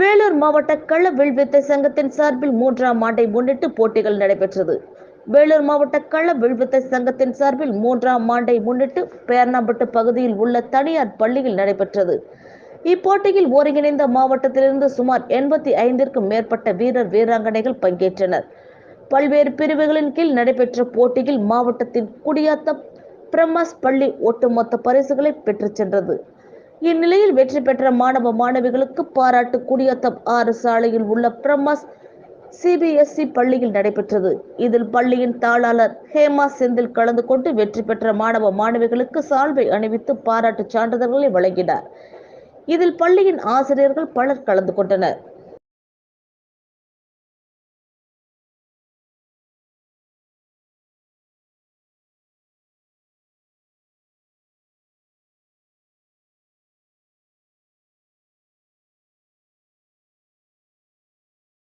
வேலூர் மாவட்ட கள வில்வித்தை சங்கத்தின் சார்பில் மூன்றாம் ஆண்டை முன்னிட்டு போட்டிகள் நடைபெற்றது. வேலூர் மாவட்ட கள வில்வித்தை சங்கத்தின் சார்பில் மூன்றாம் ஆண்டை முன்னிட்டு பேர்ணாம்பட்டு பகுதியில் உள்ள தனியார் பள்ளியில் நடைபெற்றது. இப்போட்டியில் ஒருங்கிணைந்த மாவட்டத்திலிருந்து சுமார் எண்பத்தி ஐந்திற்கும் மேற்பட்ட வீரர் வீராங்கனைகள் பங்கேற்றனர். பல்வேறு பிரிவுகளின் கீழ் நடைபெற்ற போட்டியில் மாவட்டத்தின் குடியாத்தம் பிரம்மாஸ் பள்ளி ஒட்டுமொத்த பரிசுகளை பெற்றுச் சென்றது. இந்நிலையில் வெற்றி பெற்ற மாணவ மாணவிகளுக்கு பாராட்டு குடியாத்தம் ஆறு சாலையில் உள்ள பிரம்மாஸ் சிபிஎஸ்இ பள்ளியில் நடைபெற்றது. இதில் பள்ளியின் தாளாளர் ஹேமா செந்தில் கலந்து கொண்டு வெற்றி பெற்ற மாணவ மாணவிகளுக்கு சால்வை அணிவித்து பாராட்டு சான்றிதழ்களை வழங்கினார். இதில் பள்ளியின் ஆசிரியர்கள் பலர் கலந்து கொண்டனர்.